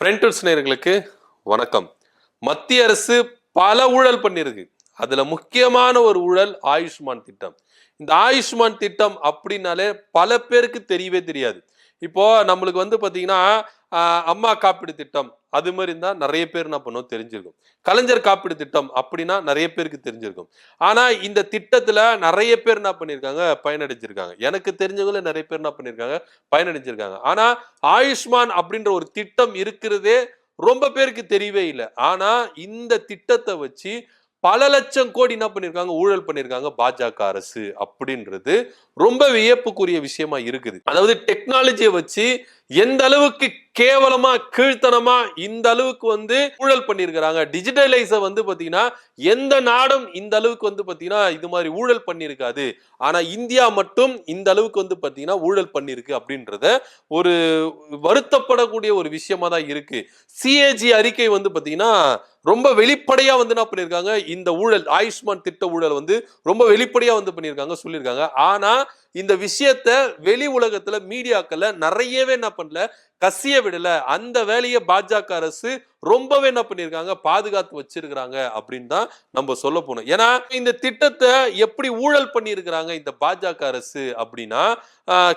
ஃப்ரெண்டர்ஸ் நேர்களுக்கு வணக்கம். மத்திய அரசு பல ஊழல் பண்ணியிருக்கு. அதில் முக்கியமான ஒரு ஊழல் ஆயுஷ்மான் திட்டம். இந்த ஆயுஷ்மான் திட்டம் அப்படின்னாலே பல பேருக்கு தெரியவே தெரியாது. இப்போ நம்மளுக்கு வந்து பார்த்தீங்கன்னா அம்மா காப்பீடு திட்டம் அது மாதிரி இருந்தால் நிறைய பேர் என்ன பண்ணுவோம் தெரிஞ்சிருக்கும். கலைஞர் காப்பீடு திட்டம் அப்படின்னா நிறைய பேருக்கு தெரிஞ்சிருக்கும். ஆனால் இந்த திட்டத்தில் நிறைய பேர் என்ன பண்ணியிருக்காங்க பயனடைஞ்சிருக்காங்க. எனக்கு தெரிஞ்சவங்கள நிறைய பேர் என்ன பண்ணியிருக்காங்க பயனடைஞ்சிருக்காங்க. ஆனால் ஆயுஷ்மான் அப்படின்ற ஒரு திட்டம் இருக்கிறதே ரொம்ப பேருக்கு தெரியவே இல்லை. ஆனால் இந்த திட்டத்தை வச்சு பல லட்சம் கோடி என்ன பண்ணிருக்காங்க? ஊழல் பண்ணிருக்காங்க பாஜக அரசு அப்படின்றது ரொம்ப வியப்புக்குரிய விஷயமா இருக்குது. அதாவது டெக்னாலஜியை வச்சு எந்த அளவுக்கு கேவலமா கீழ்த்தனமா இந்த அளவுக்கு வந்து ஊழல் பண்ணியிருக்கிறாங்க. டிஜிட்டலைஸ வந்து பாத்தீங்கன்னா எந்த நாடும் இந்த அளவுக்கு வந்து பாத்தீங்கன்னா இது மாதிரி ஊழல் பண்ணியிருக்காது. ஆனா இந்தியா மட்டும் இந்த அளவுக்கு வந்து பாத்தீங்கன்னா ஊழல் பண்ணியிருக்கு அப்படின்றத ஒரு வருத்தப்படக்கூடிய ஒரு விஷயமா தான் இருக்கு. சிஏஜி அறிக்கை வந்து பாத்தீங்கன்னா ரொம்ப வெளிப்படையா வந்து என்ன பண்ணியிருக்காங்க? இந்த ஊழல் ஆயுஷ்மான் திட்ட ஊழல் வந்து ரொம்ப வெளிப்படையா வந்து பண்ணியிருக்காங்க சொல்லியிருக்காங்க. ஆனா இந்த விஷயத்த வெளி உலகத்துல மீடியாக்கள்ல நிறையவே என்ன பண்ணல கசிய விடல. அந்த வேலையை பாஜக அரசு ரொம்பவே என்ன பண்ணியிருக்காங்க பாதுகாத்து வச்சிருக்கிறாங்க அப்படின்னு தான் நம்ம சொல்ல போனோம். ஏன்னா இந்த திட்டத்தை எப்படி ஊழல் பண்ணியிருக்கிறாங்க இந்த பாஜக அரசு அப்படின்னா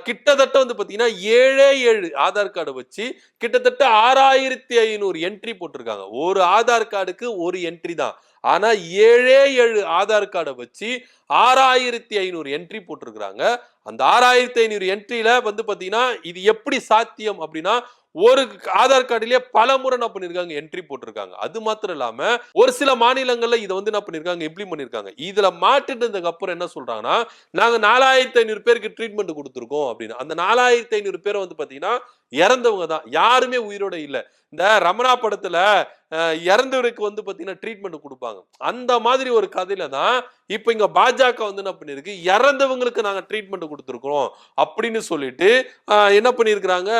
கிட்டத்தட்ட வந்து பாத்தீங்கன்னா ஏழே ஏழு ஆதார் கார்டை வச்சு கிட்டத்தட்ட ஆறாயிரத்தி ஐநூறு என்ட்ரி போட்டிருக்காங்க. ஒரு ஆதார் கார்டுக்கு ஒரு என்ட்ரி தான். ஆனா ஏழே ஏழு ஆதார் கார்டை வச்சு ஆறாயிரத்தி ஐநூறு என்ட்ரி போட்டிருக்கிறாங்க. அந்த ஆறாயிரத்தி ஐநூறு என்ட்ரியில வந்து பாத்தீங்கன்னா இது எப்படி சாத்தியம் அப்படின்னா ஒரு ஆதார் கார்டுலயே பல முறை என்ன பண்ணிருக்காங்க? என்ட்ரி போட்டிருக்காங்க. அது மாத்திரம் இல்லாம ஒரு சில மாநிலங்கள்ல இதை வந்து என்ன பண்ணிருக்காங்க? இம்ப்ளிமெண்ட் பண்ணிருக்காங்க. இதுல மாட்டுனதுக்கு அப்புறம் என்ன சொல்றாங்கன்னா நாங்க நாலாயிரத்தி ஐநூறு பேருக்கு ட்ரீட்மெண்ட் கொடுத்துருக்கோம் அப்படின்னு. அந்த நாலாயிரத்தி ஐநூறு பேரை வந்து பாத்தீங்கன்னா இறந்தவங்க தான். யாருமே உயிரோட இல்ல. இந்த ரமணா படத்துல இறந்தவருக்கு வந்து பாத்தீங்கன்னா ட்ரீட்மெண்ட் கொடுப்பாங்க. அந்த மாதிரி ஒரு கதையில தான் இப்போ இங்கே பாஜக வந்து என்ன பண்ணியிருக்கு? இறந்தவங்களுக்கு நாங்கள் ட்ரீட்மெண்ட் கொடுத்துருக்கோம் அப்படின்னு சொல்லிட்டு என்ன பண்ணியிருக்கிறாங்க?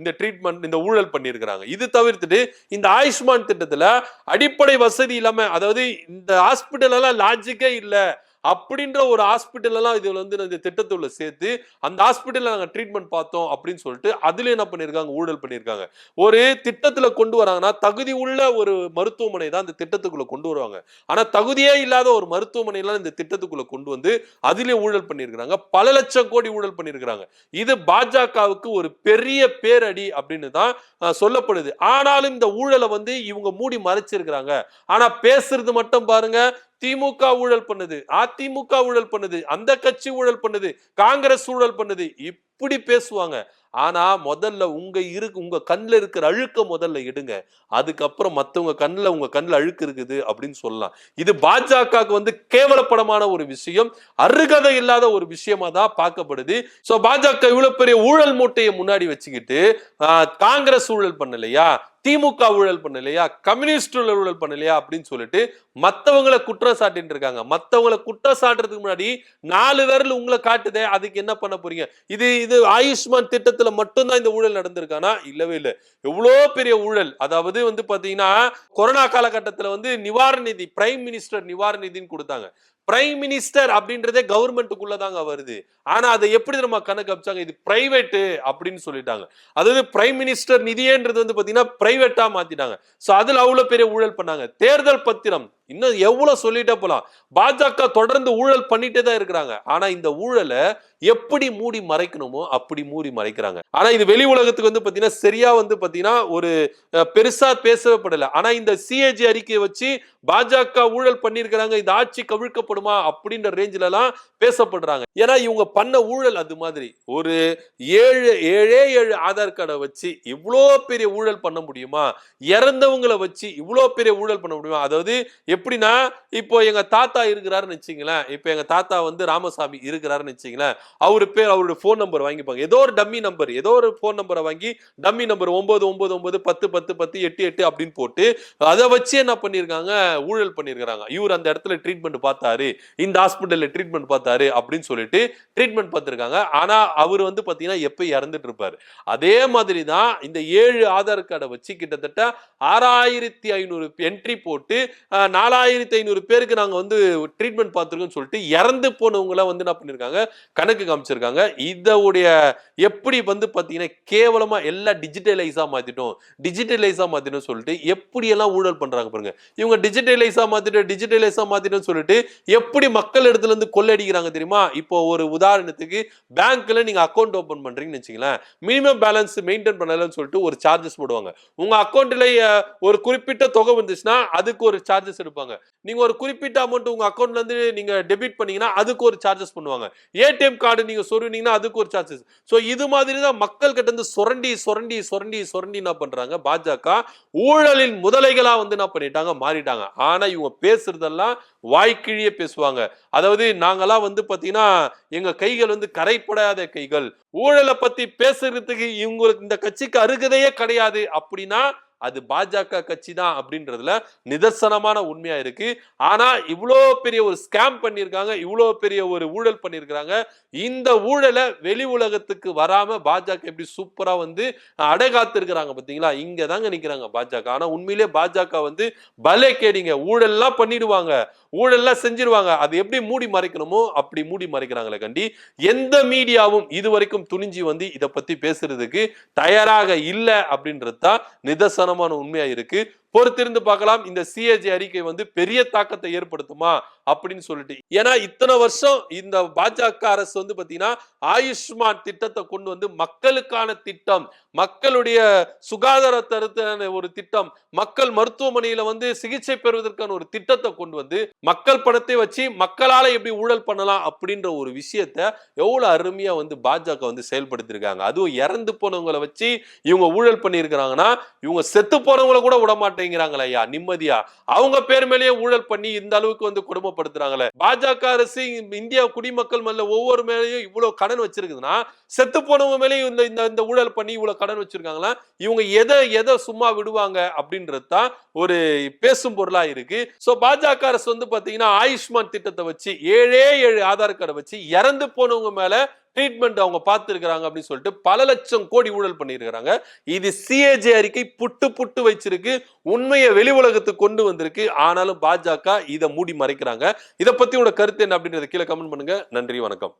இந்த ட்ரீட்மெண்ட் இந்த ஊழல் பண்ணியிருக்கிறாங்க. இது தவிர்த்துட்டு இந்த ஆயுஷ்மான் திட்டத்தில் அடிப்படை வசதி இல்லாமல் அதாவது இந்த ஹாஸ்பிட்டலெல்லாம் லாஜிக்கே இல்லை. அப்படின்ற ஒரு ஹாஸ்பிட்டல்லாம் இதில் வந்து இந்த திட்டத்துள்ள சேர்த்து அந்த ஹாஸ்பிட்டலில் நாங்கள் ட்ரீட்மெண்ட் பார்த்தோம் அப்படின்னு சொல்லிட்டு அதுலேயும் என்ன பண்ணியிருக்காங்க ஊழல் பண்ணியிருக்காங்க ஒரு திட்டத்தில் கொண்டு வராங்கன்னா தகுதி உள்ள ஒரு மருத்துவமனை தான் இந்த திட்டத்துக்குள்ளே கொண்டு வருவாங்க. ஆனால் தகுதியே இல்லாத ஒரு மருத்துவமனையெல்லாம் இந்த திட்டத்துக்குள்ளே கொண்டு வந்து அதிலே ஊழல் பண்ணியிருக்கிறாங்க பல லட்சம் கோடி ஊழல் பண்ணியிருக்கிறாங்க இது பாஜகவுக்கு ஒரு பெரிய பேரடி அப்படின்னு தான் சொல்லப்படுது. ஆனாலும் இந்த ஊழலை வந்து இவங்க மூடி மறைச்சிருக்கிறாங்க. ஆனால் பேசுறது மட்டும் பாருங்க திமுக ஊழல் பண்ணுது அதிமுக ஊழல் பண்ணுது அந்த கட்சி ஊழல் பண்ணுது காங்கிரஸ் ஊழல் பண்ணுது இப்படி பேசுவாங்க. ஆனா முதல்ல உங்க இருக்கு உங்க கண்ணில் இருக்கிற அழுக்க முதல்ல எடுங்க. அதுக்கப்புறம் மற்றவங்க கண்ணில் உங்க கண்ணில் அழுக்கு இருக்குது அப்படின்னு சொல்லலாம். இது பாஜகவுக்கு வந்து கேவலப்படமான ஒரு விஷயம் அருகதை இல்லாத ஒரு விஷயமா தான் பார்க்கப்படுது. ஸோ பாஜக இவ்வளவு பெரிய ஊழல் மூட்டையை முன்னாடி வச்சுக்கிட்டு காங்கிரஸ் ஊழல் பண்ணலையா? திமுக ஊழல் பண்ணலையா கம்யூனிஸ்ட் ஊழல் பண்ணலையா அப்படின்னு சொல்லிட்டு மற்றவங்களை குற்றம் சாட்டிட்டு இருக்காங்க. மற்றவங்களை குற்றம் சாட்டுறதுக்கு முன்னாடி நாலு விரல் உங்களை காட்டுதே அதுக்கு என்ன பண்ண போறீங்க? இது இது ஆயுஷ்மான் திட்டத்துல மட்டும்தான் இந்த ஊழல் நடந்திருக்கானா? இல்லவே இல்லை. எவ்வளோ பெரிய ஊழல். அதாவது வந்து பாத்தீங்கன்னா கொரோனா காலகட்டத்தில் வந்து நிவாரண நிதி பிரைம் மினிஸ்டர் நிவாரண நிதின்னு கொடுத்தாங்க. பிரைம் மினிஸ்டர் அப்படின்றதே கவர்மெண்ட்டுக்குள்ள தாங்க வருது. ஆனா அதை எப்படி நம்ம கணக்கு அமைச்சாங்க? இது பிரைவேட்டு அப்படின்னு சொல்லிட்டாங்க. அதாவது பிரைம் மினிஸ்டர் நிதியேன்றது வந்து பாத்தீங்கன்னா பிரைவேட்டா மாத்திட்டாங்க. சோ அதுல அவ்வளவு பெரிய ஊழல் பண்ணாங்க. தேர்தல் பத்திரம் இன்னும் எவ்வளோ சொல்லிட்டே போலாம். பாஜக தொடர்ந்து ஊழல் பண்ணிட்டே தான் இருக்கிறாங்க. ஆனா இந்த ஊழலை எப்படி மூடி மறைக்கணுமோ அப்படி மூடி மறைக்கிறாங்க. ஆனா இது வெளி உலகத்துக்கு வந்து பார்த்தீங்கன்னா சரியா வந்து பார்த்தீங்கன்னா ஒரு பெருசாக பெருசா பேசவே படலை. ஆனால் இந்த சிஏஜி அறிக்கையை வச்சு பாஜக ஊழல் பண்ணியிருக்கிறாங்க இந்த ஆட்சி கவிழ்க்கப்படுமா அப்படின்ற ரேஞ்சிலலாம் எல்லாம் பேசப்படுறாங்க. ஏன்னா இவங்க பண்ண ஊழல் அது மாதிரி. ஒரு ஏழு ஏழே ஏழு ஆதார் கார்டை வச்சு இவ்வளோ பெரிய ஊழல் பண்ண முடியுமா? இறந்தவங்களை வச்சு இவ்வளோ பெரிய ஊழல் பண்ண முடியுமா? அதாவது எப்படின்னா இப்போ எங்க தாத்தா இருக்கிறாருன்னு வச்சுங்களேன் இப்போ எங்க தாத்தா வந்து ராமசாமி இருக்கிறாருன்னு வச்சுங்களேன் அவரு பேர் அவருடைய ஃபோன் நம்பர் வாங்கிப்பாங்க. ஏதோ ஒரு டம்மி நம்பர் ஏதோ ஒரு ஃபோன் நம்பரை வாங்கி டம்மி நம்பர் ஒன்பது ஒன்பது ஒன்பது பத்து பத்து பத்து எட்டு எட்டு அப்படின்னு போட்டு அதை வச்சு என்ன பண்ணியிருக்காங்க? ஊழல் பண்ணியிருக்கிறாங்க. இவர் அந்த இடத்துல ட்ரீட்மெண்ட் பார்த்தாரு. இந்த ஹாஸ்பிட்டல்ல ட்ரீட்மெண்ட் பார்த்தாரு அப்படின்னு சொல்லிட்டு ட்ரீட்மெண்ட் பார்த்திருக்காங்க. ஆனா அவர் வந்து பாத்தீங்கன்னா எப்ப இறந்துட்டு இருப்பாரு. அதே மாதிரி தான் இந்த ஏழு ஆதார் கார்டை வச்சு கிட்டத்தட்ட ஆறாயிரத்தி ஐநூறு என்ட்ரி போட்டு ஆஹ், நாலாயிரத்தி ஐநூறு பேருக்கு நாங்கள் வந்து ட்ரீட்மெண்ட் பார்த்துருக்கோம்னு சொல்லிட்டு இறந்து போனவங்களாம் வந்து என்ன பண்ணியிருக்காங்க கணக்கு காமிச்சிருக்காங்க. இதோடைய எப்படி வந்து பார்த்தீங்கன்னா கேவலமாக எல்லாம் டிஜிட்டலைஸாக மாற்றிட்டோம் டிஜிட்டலைஸாக மாத்திட்டோம் சொல்லிட்டு எப்படியெல்லாம் ஊழல் பண்ணுறாங்க பாருங்க. இவங்க டிஜிட்டலைஸாக மாற்றிட்டோம் டிஜிட்டலைஸாக மாத்திட்டோம் சொல்லிட்டு எப்படி மக்கள் இடத்துல இருந்து கொள்ளடிக்கிறாங்க தெரியுமா? இப்போ ஒரு உதாரணத்துக்கு பேங்க்கில் நீங்கள் அக்கௌண்ட் ஓப்பன் பண்ணுறீங்கன்னு வச்சுங்களேன் மினிமம் பேலன்ஸ் மெயின்டைன் பண்ணலன்னு சொல்லிட்டு ஒரு சார்ஜஸ் போடுவாங்க. உங்கள் அக்கௌண்ட்டில் ஒரு குறிப்பிட்ட தொகை வந்துச்சுன்னா அதுக்கு ஒரு சார்ஜஸ் எடுப்பாங்க. நீங்க ஒரு குறிப்பிட்ட அமௌண்ட் உங்க அக்கௌண்ட்ல இருந்து நீங்க டெபிட் பண்ணீங்கன்னா அதுக்கு ஒரு சார்ஜஸ் பண்ணுவாங்க. ஏடிஎம் கார்டு நீங்க சொருவினீங்கன்னா அதுக்கு ஒரு சார்ஜஸ் ஸோ இது மாதிரி தான் மக்கள் கிட்ட இருந்து சுரண்டி சுரண்டி சுரண்டி சுரண்டி என்ன பண்றாங்க? பாஜக ஊழலின் முதலைகளா வந்து என்ன பண்ணிட்டாங்க? மாறிட்டாங்க. ஆனா இவங்க பேசுறதெல்லாம் வாய்க்கிழியே பேசுவாங்க. அதாவது நாங்கெல்லாம் வந்து பாத்தீங்கன்னா எங்க கைகள் வந்து கரைப்படாத கைகள். ஊழலை பத்தி பேசுறதுக்கு இவங்களுக்கு இந்த கட்சிக்கு அருகதையே கிடையாது. அப்படின்னா அது பாஜக கட்சி தான் அப்படின்றதுல நிதர்சனமான உண்மையா இருக்கு. ஆனா இவ்வளோ பெரிய ஒரு ஸ்கேம் பண்ணியிருக்காங்க இவ்வளோ பெரிய ஒரு ஊழல் பண்ணியிருக்கிறாங்க. இந்த ஊழலை வெளி உலகத்துக்கு வராம பாஜக எப்படி சூப்பரா வந்து அடைகாத்து இருக்கிறாங்க பாத்தீங்களா? இங்க தாங்க நிக்கிறாங்க பாஜக. ஆனா உண்மையிலே பாஜக வந்து பலே கேடிங்க ஊழல்லாம் பண்ணிடுவாங்க. ஊழல்லாம் செஞ்சிருவாங்க. அது எப்படி மூடி மறைக்கணுமோ அப்படி மூடி மறைக்கிறாங்களே கண்டி. எந்த மீடியாவும் இது வரைக்கும் துணிஞ்சி வந்து இதை பத்தி பேசுறதுக்கு தயாராக இல்லை அப்படின்றது தான் நிதர்சனமான உண்மையாக இருக்கு. பொறுத்திருந்து பார்க்கலாம். இந்த சிஏஜி அறிக்கை வந்து பெரிய தாக்கத்தை ஏற்படுத்துமா? அப்படின்னு சொல்லிட்டு. ஏன்னா இத்தனை வருஷம் இந்த பாஜக அரசு வந்து பாத்தீங்கன்னா ஆயுஷ்மான் திட்டத்தை கொண்டு வந்து மக்களுக்கான திட்டம் மக்களுடைய சுகாதார தரத்தான ஒரு திட்டம் மக்கள் மருத்துவமனையில வந்து சிகிச்சை பெறுவதற்கான ஒரு திட்டத்தை கொண்டு வந்து மக்கள் பணத்தை வச்சு மக்களால எப்படி ஊழல் பண்ணலாம் அப்படின்ற ஒரு விஷயத்த எவ்வளவு அருமையா வந்து பாஜக வந்து செயல்படுத்திருக்காங்க அதுவும் இறந்து போனவங்களை வச்சு இவங்க ஊழல் பண்ணியிருக்கிறாங்கன்னா இவங்க செத்து போனவங்களை கூட விட மாட்டேங்கிறாங்களே ஐயா நிம்மதியா? அவங்க பேர் மேலேயே ஊழல் பண்ணி இந்த அளவுக்கு வந்து கொடுமைப்படுத்துறாங்களே. பாஜக அரசு இந்தியா குடிமக்கள் மேல ஒவ்வொரு மேலேயும் இவ்வளவு கடன் வச்சிருக்குதுன்னா செத்து போனவங்க மேலேயும் இந்த இந்த இந்த ஊழல் பண்ணி இவ்வளவு கடன் வச்சிருக்காங்களா இவங்க எதை எதை சும்மா விடுவாங்க அப்படின்றது தான் ஒரு பேசும் பொருளா இருக்கு. ஸோ பாஜக அரசு வந்து பாத்தீங்கன்னா ஆயுஷ்மான் திட்டத்தை வச்சு ஏழே ஏழு ஆதார் கார்டை வச்சு இறந்து போனவங்க மேல ட்ரீட்மெண்ட் அவங்க பார்த்துருக்காங்க அப்படின்னு சொல்லிட்டு பல லட்சம் கோடி ஊழல் பண்ணியிருக்கிறாங்க. இது சிஏஜே அறிக்கை புட்டு புட்டு வச்சிருக்கு. உண்மையை வெளி உலகத்துக்கு கொண்டு வந்திருக்கு. ஆனாலும் பாஜக இதை மூடி மறைக்கிறாங்க. இதை பத்தி உங்களோட கருத்து என்ன அப்படின்றத கீழே கமெண்ட் பண்ணுங்க. நன்றி வணக்கம்.